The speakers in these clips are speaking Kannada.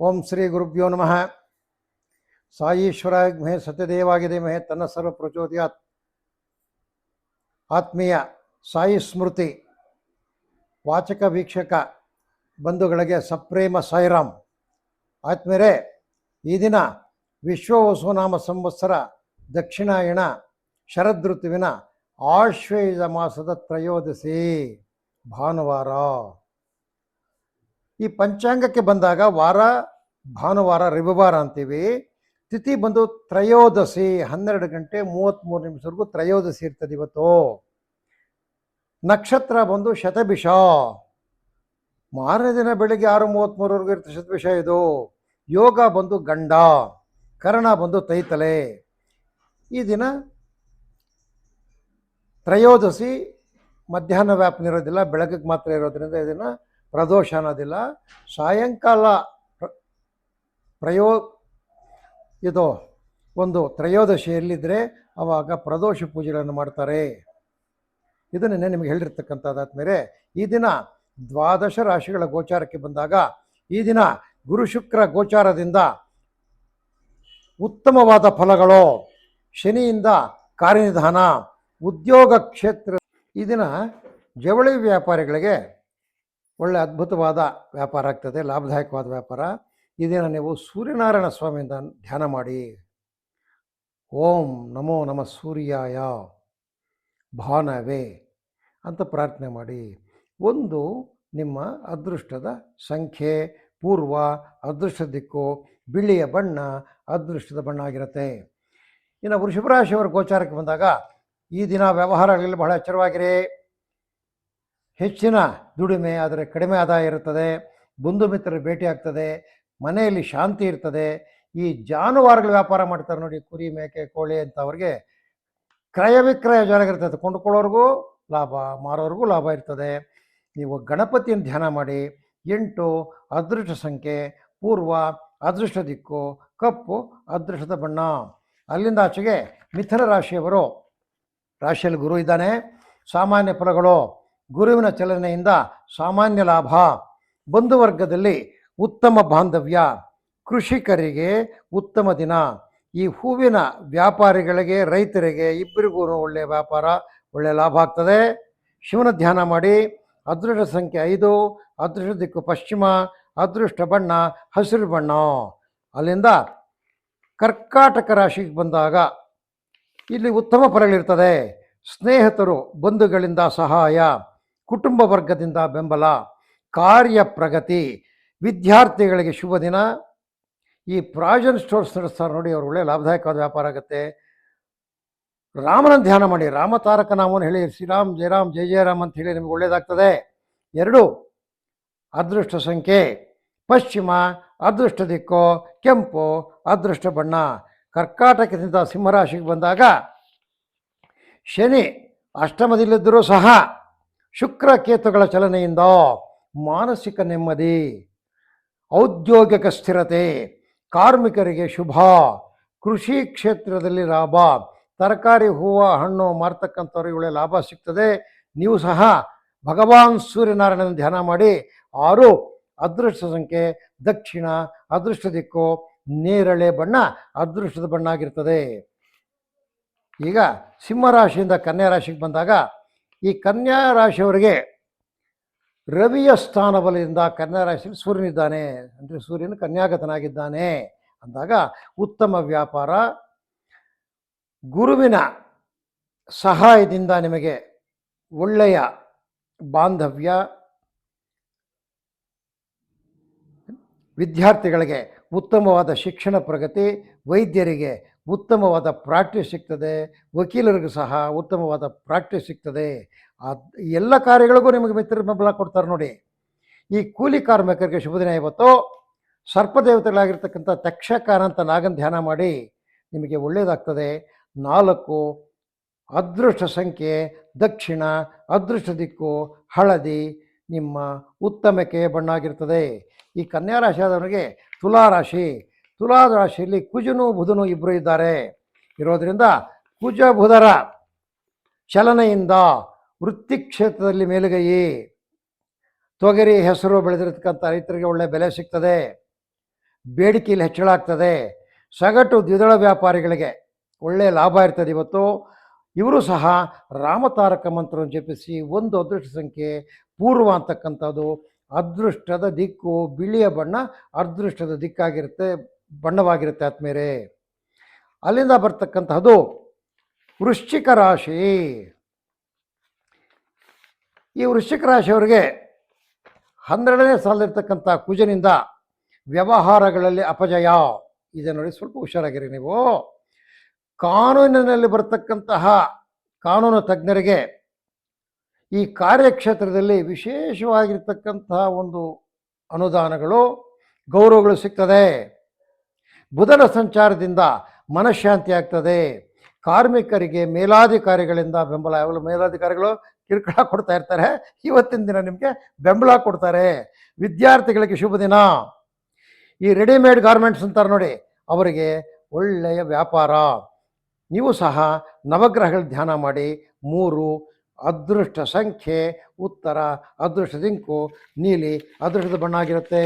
ಓಂ ಶ್ರೀ ಗುರುಭ್ಯೋ ನಮಃ ಸಾಯೀಶ್ವರಾಗ್ಮೇ ಸತ್ಯದೇವಾಗಿದೆ ಮಹೇ ತನ್ನ ಸರ್ವ ಪ್ರಚೋದಯಾತ್ ಆತ್ಮೀಯ ಸಾಯಿ ಸ್ಮೃತಿ ವಾಚಕ ವೀಕ್ಷಕ ಬಂಧುಗಳಿಗೆ ಸಪ್ರೇಮ ಸಾಯಿರಾಮ್ ಆತ್ಮೀಯರೇ ಈ ದಿನ ವಿಶ್ವ ವಸುನಾಮ ಸಂವತ್ಸರ ದಕ್ಷಿಣಾಯಣ ಶರದೃತುವಿನ ಆಶ್ವೇಜ ಮಾಸದ ತ್ರಯೋದಶಿ ಭಾನುವಾರ ಈ ಪಂಚಾಂಗಕ್ಕೆ ಬಂದಾಗ ವಾರ ಭಾನುವಾರ, ರವಿವಾರ ಅಂತೀವಿ. ತಿಥಿ ಬಂದು ತ್ರಯೋದಶಿ, ಹನ್ನೆರಡು ಗಂಟೆ ಮೂವತ್ತ್ಮೂರು ನಿಮಿಷವರೆಗೂ ತ್ರಯೋದಶಿ ಇರ್ತದೆ ಇವತ್ತು. ನಕ್ಷತ್ರ ಬಂದು ಶತಭಿಷ. ಮಾರನೇ ದಿನ ಬೆಳಿಗ್ಗೆ ಆರು ಮೂವತ್ತ್ಮೂರವರೆಗೂ ಇರ್ತದೆ ಶತಭಿಷ ಇದು. ಯೋಗ ಬಂದು ಗಂಡ, ಕರ್ಣ ಬಂದು ತೈತಲೆ. ಈ ದಿನ ತ್ರಯೋದಶಿ ಮಧ್ಯಾಹ್ನ ವ್ಯಾಪನ ಇರೋದಿಲ್ಲ ಬೆಳಗ್ಗೆ ಮಾತ್ರ ಇರೋದ್ರಿಂದ ಇದನ್ನು ಪ್ರದೋಷ ಅನ್ನೋದಿಲ್ಲ. ಸಾಯಂಕಾಲ ಪ್ರಯೋ, ಇದು ಒಂದು ತ್ರಯೋದಶಿಯಲ್ಲಿದ್ದರೆ ಆವಾಗ ಪ್ರದೋಷ ಪೂಜೆಗಳನ್ನು ಮಾಡ್ತಾರೆ. ಇದನ್ನೇ ನಿಮಗೆ ಹೇಳಿರ್ತಕ್ಕಂಥದ್ದಾದ್ಮೇಲೆ ಈ ದಿನ ದ್ವಾದಶ ರಾಶಿಗಳ ಗೋಚಾರಕ್ಕೆ ಬಂದಾಗ ಈ ದಿನ ಗುರು ಶುಕ್ರ ಗೋಚಾರದಿಂದ ಉತ್ತಮವಾದ ಫಲಗಳು. ಶನಿಯಿಂದ ಕಾರ್ಯನಿಧಾನ ಉದ್ಯೋಗ ಕ್ಷೇತ್ರ. ಈ ದಿನ ಜವಳಿ ವ್ಯಾಪಾರಿಗಳಿಗೆ ಒಳ್ಳೆ ಅದ್ಭುತವಾದ ವ್ಯಾಪಾರ ಆಗ್ತದೆ, ಲಾಭದಾಯಕವಾದ ವ್ಯಾಪಾರ. ಈ ದಿನ ನೀವು ಸೂರ್ಯನಾರಾಯಣ ಸ್ವಾಮಿಯಿಂದ ಧ್ಯಾನ ಮಾಡಿ. ಓಂ ನಮೋ ನಮ ಸೂರ್ಯಾಯ. ಭಾನವೇ ಅಂತ ಪ್ರಾರ್ಥನೆ ಮಾಡಿ. ಒಂದು ನಿಮ್ಮ ಅದೃಷ್ಟದ ಸಂಖ್ಯೆ, ಪೂರ್ವ, ಅದೃಷ್ಟ ದಿಕ್ಕು, ಬಿಳಿಯ ಬಣ್ಣ, ಅದೃಷ್ಟದ ಬಣ್ಣ ಆಗಿರುತ್ತೆ. ಇನ್ನು ವೃಷಭರಾಶಿಯವರ ಗೋಚಾರಕ್ಕೆ ಬಂದಾಗ ಈ ದಿನ ವ್ಯವಹಾರಗಳಲ್ಲಿ ಬಹಳ ಎಚ್ಚರವಾಗಿರಿ. ಹೆಚ್ಚಿನ ದುಡಿಮೆ ಆದರೆ ಕಡಿಮೆ ಆದಾಯ ಇರುತ್ತದೆ. ಬಂಧು ಮಿತ್ರರು ಭೇಟಿ ಆಗ್ತದೆ. ಮನೆಯಲ್ಲಿ ಶಾಂತಿ ಇರ್ತದೆ. ಈ ಜಾನುವಾರುಗಳ ವ್ಯಾಪಾರ ಮಾಡ್ತಾರೆ ನೋಡಿ, ಕುರಿ, ಮೇಕೆ, ಕೋಳಿ ಅಂತ ಅವ್ರಿಗೆ ಕ್ರಯ ವಿಕ್ರಯ ಜನಗಿರ್ತದೆ ಕೊಂಡುಕೊಳ್ಳೋರ್ಗೂ ಲಾಭ, ಮಾರೋರ್ಗೂ ಲಾಭ ಇರ್ತದೆ. ನೀವು ಗಣಪತಿಯನ್ನು ಧ್ಯಾನ ಮಾಡಿ, ಎಂಟು, ಅದೃಷ್ಟ ಸಂಖ್ಯೆ, ಪೂರ್ವ, ಅದೃಷ್ಟ ದಿಕ್ಕು, ಕಪ್ಪು, ಅದೃಷ್ಟದ ಬಣ್ಣ. ಅಲ್ಲಿಂದ ಆಚೆಗೆ ಮಿಥುನ ರಾಶಿಯವರು. ರಾಶಿಯಲ್ಲಿ ಗುರು ಇದ್ದಾನೆ. ಸಾಮಾನ್ಯ ಫಲಗಳು, ಗುರುವಿನ ಚಲನೆಯಿಂದ ಸಾಮಾನ್ಯ ಲಾಭ. ಬಂಧುವರ್ಗದಲ್ಲಿ ಉತ್ತಮ ಬಾಂಧವ್ಯ, ಕೃಷಿಕರಿಗೆ ಉತ್ತಮ ದಿನ. ಈ ಹೂವಿನ ವ್ಯಾಪಾರಿಗಳಿಗೆ, ರೈತರಿಗೆ ಇಬ್ಬರಿಗೂ ಒಳ್ಳೆಯ ವ್ಯಾಪಾರ ಒಳ್ಳೆಯ ಲಾಭ ಆಗ್ತದೆ. ಶಿವನ ಧ್ಯಾನ ಮಾಡಿ. ಅದೃಷ್ಟ ಸಂಖ್ಯೆ ಐದು, ಅದೃಷ್ಟ ದಿಕ್ಕು ಪಶ್ಚಿಮ, ಅದೃಷ್ಟ ಬಣ್ಣ ಹಸಿರು ಬಣ್ಣ. ಅಲ್ಲಿಂದ ಕರ್ಕಾಟಕ ರಾಶಿಗೆ ಬಂದಾಗ ಇಲ್ಲಿ ಉತ್ತಮ ಫಲಗಳಿರ್ತದೆ ಸ್ನೇಹಿತರು, ಬಂಧುಗಳಿಂದ ಸಹಾಯ, ಕುಟುಂಬ ವರ್ಗದಿಂದ ಬೆಂಬಲ, ಕಾರ್ಯ ಪ್ರಗತಿ ವಿದ್ಯಾರ್ಥಿಗಳಿಗೆ ಶುಭ ದಿನ. ಈ ಪ್ರಾಜನ್ ಸ್ಟೋರ್ಸ್ ನಡೆಸ್ತಾರೆ ನೋಡಿ, ಅವರು ಒಳ್ಳೆ ಲಾಭದಾಯಕವಾದ ವ್ಯಾಪಾರ ಆಗುತ್ತೆ. ರಾಮನ ಧ್ಯಾನ ಮಾಡಿ, ರಾಮ ತಾರಕ ನಾಮವನ್ನು ಹೇಳಿ, ಶ್ರೀರಾಮ್, ಜಯರಾಮ್, ಜಯ ಜಯರಾಮ್ ಅಂತ ಹೇಳಿ ನಿಮಗೆ ಒಳ್ಳೆಯದಾಗ್ತದೆ. ಎರಡು, ಅದೃಷ್ಟ ಸಂಖ್ಯೆ, ಪಶ್ಚಿಮ, ಅದೃಷ್ಟ ದಿಕ್ಕು, ಕೆಂಪು, ಅದೃಷ್ಟ ಬಣ್ಣ. ಕರ್ಕಾಟಕದಿಂದ ಸಿಂಹರಾಶಿಗೆ ಬಂದಾಗ ಶನಿ ಅಷ್ಟಮದಲ್ಲಿದ್ದರೂ ಸಹ ಶುಕ್ರ ಕೇತುಗಳ ಚಲನೆಯಿಂದ ಮಾನಸಿಕ ನೆಮ್ಮದಿ. ಔದ್ಯೋಗಿಕ ಸ್ಥಿರತೆ, ಕಾರ್ಮಿಕರಿಗೆ ಶುಭ, ಕೃಷಿ ಕ್ಷೇತ್ರದಲ್ಲಿ ಲಾಭ, ತರಕಾರಿ, ಹೂವು, ಹಣ್ಣು ಮಾರ್ತಕ್ಕಂಥವ್ರಿಗೆ ಒಳ್ಳೆ ಲಾಭ ಸಿಗ್ತದೆ. ನೀವು ಸಹ ಭಗವಾನ್ ಸೂರ್ಯನಾರಾಯಣನ ಧ್ಯಾನ ಮಾಡಿ, ಆರು ಅದೃಷ್ಟ ಸಂಖ್ಯೆ, ದಕ್ಷಿಣ, ಅದೃಷ್ಟ ದಿಕ್ಕು, ನೇರಳೆ ಬಣ್ಣ, ಅದೃಷ್ಟದ ಬಣ್ಣ ಆಗಿರ್ತದೆ ಈಗ ಸಿಂಹರಾಶಿಯಿಂದ ಕನ್ಯಾ ರಾಶಿಗೆ ಬಂದಾಗ, ಈ ಕನ್ಯಾ ರಾಶಿಯವರಿಗೆ ರವಿಯ ಸ್ಥಾನ ಬಲದಿಂದ ಕನ್ಯಾ ರಾಶಿಯಲ್ಲಿ ಸೂರ್ಯನಿದ್ದಾನೆ. ಅಂದರೆ ಸೂರ್ಯನು ಕನ್ಯಾಗತನಾಗಿದ್ದಾನೆ. ಅಂದಾಗ ಉತ್ತಮ ವ್ಯಾಪಾರ. ಗುರುವಿನ ಸಹಾಯದಿಂದ ನಿಮಗೆ ಒಳ್ಳೆಯ ಬಾಂಧವ್ಯ. ವಿದ್ಯಾರ್ಥಿಗಳಿಗೆ ಉತ್ತಮವಾದ ಶಿಕ್ಷಣ ಪ್ರಗತಿ. ವೈದ್ಯರಿಗೆ ಉತ್ತಮವಾದ ಪ್ರಾಕ್ಟೀಸ್ ಸಿಗ್ತದೆ. ವಕೀಲರಿಗೂ ಸಹ ಉತ್ತಮವಾದ ಪ್ರಾಕ್ಟೀಸ್ ಸಿಗ್ತದೆ. ಆ ಎಲ್ಲ ಕಾರ್ಯಗಳಿಗೂ ನಿಮಗೆ ಮಿತ್ರ ಬೆಂಬಲ ಕೊಡ್ತಾರೆ ನೋಡಿ. ಈ ಕೂಲಿ ಕಾರ್ಮಿಕರಿಗೆ ಶುಭ ದಿನ ಇವತ್ತು. ಸರ್ಪದೇವತೆಗಳಾಗಿರ್ತಕ್ಕಂಥ ತಕ್ಷಕಾರ ಅಂತ ನಾಗನ್ ಧ್ಯಾನ ಮಾಡಿ ನಿಮಗೆ ಒಳ್ಳೆಯದಾಗ್ತದೆ ನಾಲ್ಕು, ಅದೃಷ್ಟ ಸಂಖ್ಯೆ, ದಕ್ಷಿಣ, ಅದೃಷ್ಟ ದಿಕ್ಕು, ಹಳದಿ, ನಿಮ್ಮ ಉತ್ತಮಕ್ಕೆ ಬಣ್ಣ ಆಗಿರ್ತದೆ ಈ ಕನ್ಯಾ ರಾಶಿ ಆದವರಿಗೆ ತುಲಾ ರಾಶಿ. ತುಲಾ ರಾಶಿಯಲ್ಲಿ ಕುಜನು, ಬುಧನು ಇಬ್ಬರು ಇದ್ದಾರೆ. ಇರೋದರಿಂದ ಕುಜ, ಬುಧರ ಚಲನೆಯಿಂದ ವೃತ್ತಿ ಕ್ಷೇತ್ರದಲ್ಲಿ ಮೇಲುಗೈ ತೊಗರಿ ಹೆಸರು ಬೆಳೆದಿರತಕ್ಕಂಥ ರೈತರಿಗೆ ಒಳ್ಳೆ ಬೆಲೆ ಸಿಗ್ತದೆ. ಬೇಡಿಕೆಯಲ್ಲಿ ಹೆಚ್ಚಳ ಆಗ್ತದೆ ಸಗಟು ದ್ವಿದಳ ವ್ಯಾಪಾರಿಗಳಿಗೆ ಒಳ್ಳೆಯ ಲಾಭ ಇರ್ತದೆ ಇವತ್ತು. ಇವರು ಸಹ ರಾಮತಾರಕ ಮಂತ್ರವನ್ನು ಜಪಿಸಿ ಒಂದು ಅದೃಷ್ಟ ಸಂಖ್ಯೆ ಪೂರ್ವ ಅಂತಕ್ಕಂಥದ್ದು ಅದೃಷ್ಟದ ದಿಕ್ಕು ಬಿಳಿಯ ಬಣ್ಣ ಅದೃಷ್ಟದ ದಿಕ್ಕಾಗಿರುತ್ತೆ, ಬಣ್ಣವಾಗಿರುತ್ತೆ ಆತ್ಮೇರೆ ಅಲ್ಲಿಂದ ಬರ್ತಕ್ಕಂತಹದ್ದು ವೃಶ್ಚಿಕ ರಾಶಿ. ಈ ವೃಶ್ಚಿಕ ರಾಶಿಯವರಿಗೆ ಹನ್ನೆರಡನೇ ಸಾಲಿರ್ತಕ್ಕಂಥ ಕುಜನಿಂದ ವ್ಯವಹಾರಗಳಲ್ಲಿ ಅಪಜಯ. ಇದೆ ನೋಡಿ ಸ್ವಲ್ಪ ಹುಷಾರಾಗಿರಿ ನೀವು. ಕಾನೂನಿನಲ್ಲಿ ಬರತಕ್ಕಂತಹ ಕಾನೂನು ತಜ್ಞರಿಗೆ ಈ ಕಾರ್ಯಕ್ಷೇತ್ರದಲ್ಲಿ ವಿಶೇಷವಾಗಿರ್ತಕ್ಕಂತಹ ಒಂದು ಅನುದಾನಗಳು, ಗೌರವಗಳು ಸಿಗ್ತದೆ. ಬುಧನ ಸಂಚಾರದಿಂದ ಮನಃಶಾಂತಿ ಆಗ್ತದೆ. ಕಾರ್ಮಿಕರಿಗೆ ಮೇಲಾಧಿಕಾರಿಗಳಿಂದ ಬೆಂಬಲ, ಯಾವಾಗಲೂ ಮೇಲಾಧಿಕಾರಿಗಳು ಕಿರುಕುಳ ಕೊಡ್ತಾ ಇರ್ತಾರೆ. ಇವತ್ತಿನ ದಿನ ನಿಮಗೆ ಬೆಂಬಲ ಕೊಡ್ತಾರೆ. ವಿದ್ಯಾರ್ಥಿಗಳಿಗೆ ಶುಭ ದಿನ. ಈ ರೆಡಿಮೇಡ್ ಗಾರ್ಮೆಂಟ್ಸ್ ಅಂತಾರೆ ನೋಡಿ, ಅವರಿಗೆ ಒಳ್ಳೆಯ ವ್ಯಾಪಾರ. ನೀವು ಸಹ ನವಗ್ರಹಗಳ ಧ್ಯಾನ ಮಾಡಿ, ಮೂರು ಅದೃಷ್ಟ ಸಂಖ್ಯೆ, ಉತ್ತರ, ಅದೃಷ್ಟ ದಿಂಕು, ನೀಲಿ, ಅದೃಷ್ಟದ ಬಣ್ಣ ಆಗಿರುತ್ತೆ.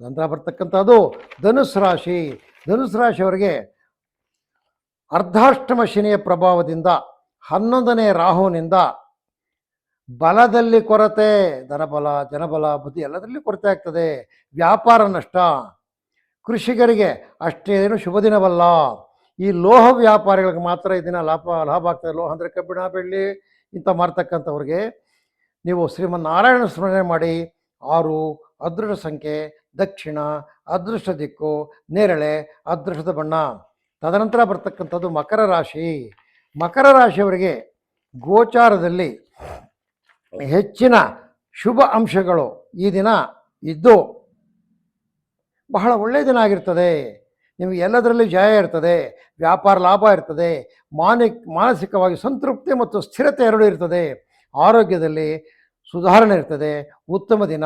ನಂತರ ಬರ್ತಕ್ಕಂಥದ್ದು ಧನುಸ್ ರಾಶಿ. ಧನುಸ್ ರಾಶಿಯವರಿಗೆ ಅರ್ಧಾಷ್ಟಮ ಶನಿಯ ಪ್ರಭಾವದಿಂದ, ಹನ್ನೊಂದನೇ ರಾಹುವಿನಿಂದ ಬಲದಲ್ಲಿ ಕೊರತೆ, ಧನಬಲ, ಜನಬಲ, ಬುದ್ಧಿ ಎಲ್ಲದರಲ್ಲಿ ಕೊರತೆ ಆಗ್ತದೆ. ವ್ಯಾಪಾರ ನಷ್ಟ. ಕೃಷಿಕರಿಗೆ ಅಷ್ಟೇನು ಶುಭ ದಿನವಲ್ಲ. ಈ ಲೋಹ ವ್ಯಾಪಾರಿಗಳಿಗೆ ಮಾತ್ರ ಈ ದಿನ ಲಾಭ ಲಾಭ ಆಗ್ತದೆ. ಲೋಹ ಅಂದರೆ ಕಬ್ಬಿಣ, ಬೆಳ್ಳಿ ಇಂಥ ಮಾರ್ತಕ್ಕಂಥವ್ರಿಗೆ ನೀವು ಶ್ರೀಮನ್ನಾರಾಯಣ ಸ್ಮರಣೆ ಮಾಡಿ, ಆರು, ಅದೃಷ್ಟ ಸಂಖ್ಯೆ, ದಕ್ಷಿಣ, ಅದೃಷ್ಟ ದಿಕ್ಕು, ನೇರಳೆ, ಅದೃಷ್ಟದ ಬಣ್ಣ. ತದನಂತರ ಬರ್ತಕ್ಕಂಥದ್ದು ಮಕರ ರಾಶಿ. ಮಕರ ರಾಶಿಯವರಿಗೆ ಗೋಚಾರದಲ್ಲಿ ಹೆಚ್ಚಿನ ಶುಭ ಅಂಶಗಳು ಈ ದಿನ ಇದ್ದು ಬಹಳ ಒಳ್ಳೆಯ ದಿನ ಆಗಿರ್ತದೆ. ನಿಮಗೆ ಎಲ್ಲದರಲ್ಲಿ ಜಯ ಇರ್ತದೆ, ವ್ಯಾಪಾರ ಲಾಭ ಇರ್ತದೆ, ಮಾನಿಕ್, ಮಾನಸಿಕವಾಗಿ ಸಂತೃಪ್ತಿ ಮತ್ತು ಸ್ಥಿರತೆ ಎರಡೂ ಇರ್ತದೆ. ಆರೋಗ್ಯದಲ್ಲಿ ಸುಧಾರಣೆ ಇರ್ತದೆ. ಉತ್ತಮ ದಿನ.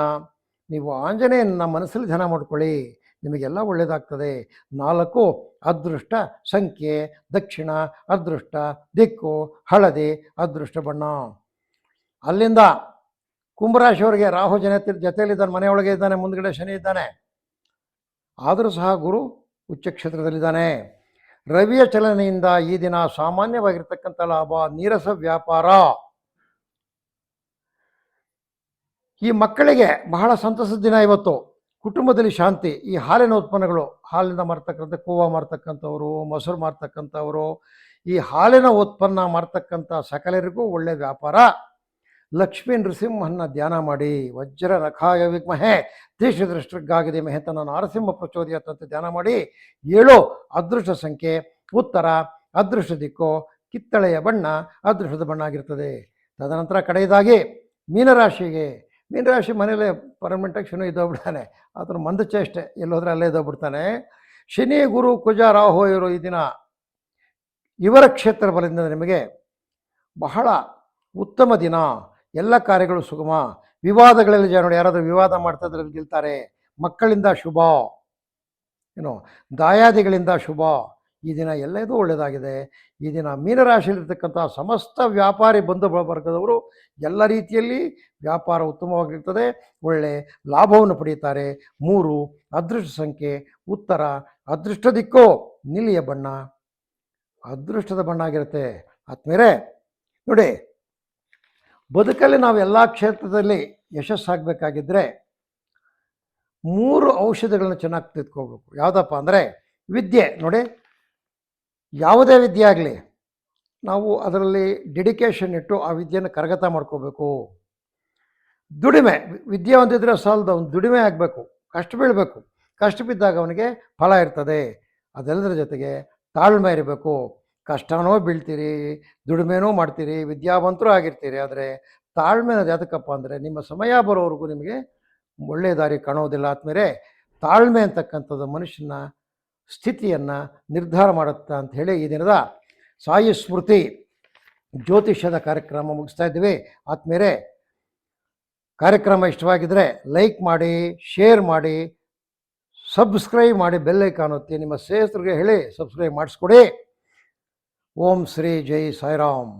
ನೀವು ಆಂಜನೇಯನ ಮನಸ್ಸಲ್ಲಿ ಧ್ಯಾನ ಮಾಡ್ಕೊಳ್ಳಿ. ನಿಮಗೆಲ್ಲ ಒಳ್ಳೆಯದಾಗ್ತದೆ ನಾಲ್ಕು, ಅದೃಷ್ಟ ಸಂಖ್ಯೆ, ದಕ್ಷಿಣ, ಅದೃಷ್ಟ, ದಿಕ್ಕು, ಹಳದಿ, ಅದೃಷ್ಟ ಬಣ್ಣ. ಅಲ್ಲಿಂದ ಕುಂಭರಾಶಿಯವರಿಗೆ ರಾಹು ಜನ ಜೊತೆಯಲ್ಲಿದ್ದಾನೆ, ಮನೆಯೊಳಗೆ ಇದ್ದಾನೆ, ಮುಂದ್ಗಡೆ ಶನಿ ಇದ್ದಾನೆ. ಆದರೂ ಸಹ ಗುರು ಉಚ್ಚ ಕ್ಷೇತ್ರದಲ್ಲಿದ್ದಾನೆ. ರವಿಯ ಚಲನೆಯಿಂದ ಈ ದಿನ ಸಾಮಾನ್ಯವಾಗಿರ್ತಕ್ಕಂಥ ಲಾಭ, ನೀರಸ ವ್ಯಾಪಾರ. ಈ ಮಕ್ಕಳಿಗೆ ಬಹಳ ಸಂತಸದ ದಿನ ಇವತ್ತು. ಕುಟುಂಬದಲ್ಲಿ ಶಾಂತಿ, ಈ ಹಾಲಿನ ಉತ್ಪನ್ನಗಳು, ಹಾಲಿನಿಂದ ಮಾರ್ತಕ್ಕಂಥ ಕೋವಾ ಮಾರ್ತಕ್ಕಂಥವ್ರು ಮೊಸರು ಮಾರ್ತಕ್ಕಂಥವರು ಈ ಹಾಲಿನ ಉತ್ಪನ್ನ ಮಾಡ್ತಕ್ಕಂಥ ಸಕಲರಿಗೂ ಒಳ್ಳೆ ವ್ಯಾಪಾರ. ಲಕ್ಷ್ಮೀ ನೃಸಿಂಹನ ಧ್ಯಾನ ಮಾಡಿ. ವಜ್ರ ನಖಾಯ ವಿಗ್ಮಹೆ ದೃಷ್ಟಿಗಾಗಿದೆ ಮೆಹತನ ನಾರಸಿಂಹ ಪ್ರಚೋದಯ ಅಂತ ಧ್ಯಾನ ಮಾಡಿ. ಏಳು, ಅದೃಷ್ಟ ಸಂಖ್ಯೆ. ಉತ್ತರ, ಅದೃಷ್ಟ ದಿಕ್ಕು, ಕಿತ್ತಳೆಯ ಬಣ್ಣ, ಅದೃಷ್ಟದ ಬಣ್ಣ ಆಗಿರ್ತದೆ. ತದನಂತರ ಕಡೆಯದಾಗಿ, ಮೀನರಾಶಿಗೆ ಮೀನರಾಶಿ ಮನೇಲೆ ಪರ್ಮನೆಂಟಾಗಿ ಶನಿ ಇದ್ದೋಗ್ಬಿಡ್ತಾನೆ ಆತನ ಮಂದಚೇಷ್ಟೆ ಎಲ್ಲೋದ್ರೆ ಅಲ್ಲೇ ಇದ್ದೋಗ್ಬಿಡ್ತಾನೆ ಶನಿ, ಗುರು, ಕುಜ, ರಾಹು ಇವರು ಈ ದಿನ ಇವರ ಕ್ಷೇತ್ರ ಬಲದಿಂದ ನಿಮಗೆ ಬಹಳ ಉತ್ತಮ ದಿನ. ಎಲ್ಲ ಕಾರ್ಯಗಳು ಸುಗಮ. ವಿವಾದಗಳಲ್ಲಿ ಜನ ನೋಡಿ ಯಾರಾದರೂ ವಿವಾದ ಮಾಡ್ತಾ ಇದ್ರೆ ಗೆಲ್ತಾರೆ. ಮಕ್ಕಳಿಂದ ಶುಭ. ಏನು, ದಾಯಾದಿಗಳಿಂದ ಶುಭ. ಈ ದಿನ ಎಲ್ಲದೂ ಒಳ್ಳೆಯದಾಗಿದೆ ಈ ದಿನ ಮೀನರಾಶಿಯಲ್ಲಿರ್ತಕ್ಕಂಥ ಸಮಸ್ತ ವ್ಯಾಪಾರಿ ಬಂಧು ವರ್ಗದವರು ಎಲ್ಲ ರೀತಿಯಲ್ಲಿ ವ್ಯಾಪಾರ ಉತ್ತಮವಾಗಿರ್ತದೆ. ಒಳ್ಳೆ ಲಾಭವನ್ನು ಪಡೆಯುತ್ತಾರೆ ಮೂರು, ಅದೃಷ್ಟ ಸಂಖ್ಯೆ. ಉತ್ತರ, ಅದೃಷ್ಟ ದಿಕ್ಕೋ ನೀಲಿಯ ಬಣ್ಣ. ಅದೃಷ್ಟದ ಬಣ್ಣ ಆಗಿರುತ್ತೆ. ಆತ್ಮೇರೆ ನೋಡಿ, ಬದುಕಲ್ಲಿ ನಾವು ಎಲ್ಲ ಕ್ಷೇತ್ರದಲ್ಲಿ ಯಶಸ್ಸಾಗಬೇಕಾಗಿದ್ದರೆ ಮೂರು ಔಷಧಿಗಳನ್ನ ಚೆನ್ನಾಗಿ ತಿಳ್ಕೋಬೇಕು ಯಾವುದಪ್ಪ ಅಂದರೆ ವಿದ್ಯೆ. ನೋಡಿ ಯಾವುದೇ ವಿದ್ಯೆ ಆಗಲಿ, ನಾವು ಅದರಲ್ಲಿ ಡೆಡಿಕೇಶನ್ ಇಟ್ಟು ಆ ವಿದ್ಯೆಯನ್ನು ಕರಗತ ಮಾಡ್ಕೋಬೇಕು. ದುಡಿಮೆ, ವಿದ್ಯೆ ಒಂದಿದ್ರೆ ಸಾಲದ ಅವ್ನು ದುಡಿಮೆ ಆಗಬೇಕು. ಕಷ್ಟ ಬೀಳಬೇಕು. ಕಷ್ಟ ಬಿದ್ದಾಗ ಅವನಿಗೆ ಫಲ ಇರ್ತದೆ. ಅದೆಲ್ಲದರ ಜೊತೆಗೆ ತಾಳ್ಮೆ ಇರಬೇಕು. ಕಷ್ಟನೂ ಬೀಳ್ತೀರಿ, ದುಡಿಮೆನೂ ಮಾಡ್ತೀರಿ, ವಿದ್ಯಾವಂತರೂ ಆಗಿರ್ತೀರಿ. ಆದರೆ ತಾಳ್ಮೆ ಅನ್ನೋದು ಯಾತಕ್ಕಪ್ಪ ಅಂದರೆ, ನಿಮ್ಮ ಸಮಯ ಬರೋವರೆಗೂ ನಿಮಗೆ ಒಳ್ಳೆಯ ದಾರಿ ಕಾಣೋದಿಲ್ಲ. ಆದ್ಮೇಲೆ ತಾಳ್ಮೆ ಅಂತಕ್ಕಂಥದ್ದು ಮನುಷ್ಯನ ಸ್ಥಿತಿಯನ್ನು ನಿರ್ಧಾರ ಮಾಡುತ್ತಾ ಅಂತ ಹೇಳಿ ಈ ದಿನದ ಸಾಯಿ ಸ್ಮೃತಿ ಜ್ಯೋತಿಷ್ಯದ ಕಾರ್ಯಕ್ರಮ ಮುಗಿಸ್ತಾ ಇದ್ದೀವಿ. ಆದ್ಮೇಲೆ ಕಾರ್ಯಕ್ರಮ ಇಷ್ಟವಾಗಿದ್ದರೆ ಲೈಕ್ ಮಾಡಿ, ಶೇರ್ ಮಾಡಿ, ಸಬ್ಸ್ಕ್ರೈಬ್ ಮಾಡಿ, ಬೆಲ್ ಐಕಾನ್ ಒತ್ತಿ, ನಿಮ್ಮ ಸ್ನೇಹಿತರಿಗೆ ಹೇಳಿ ಸಬ್ಸ್ಕ್ರೈಬ್ ಮಾಡಿಸ್ಕೊಡಿ. ಓಂ ಶ್ರೀ ಜೈ ಸಾಯಿರಾಮ್.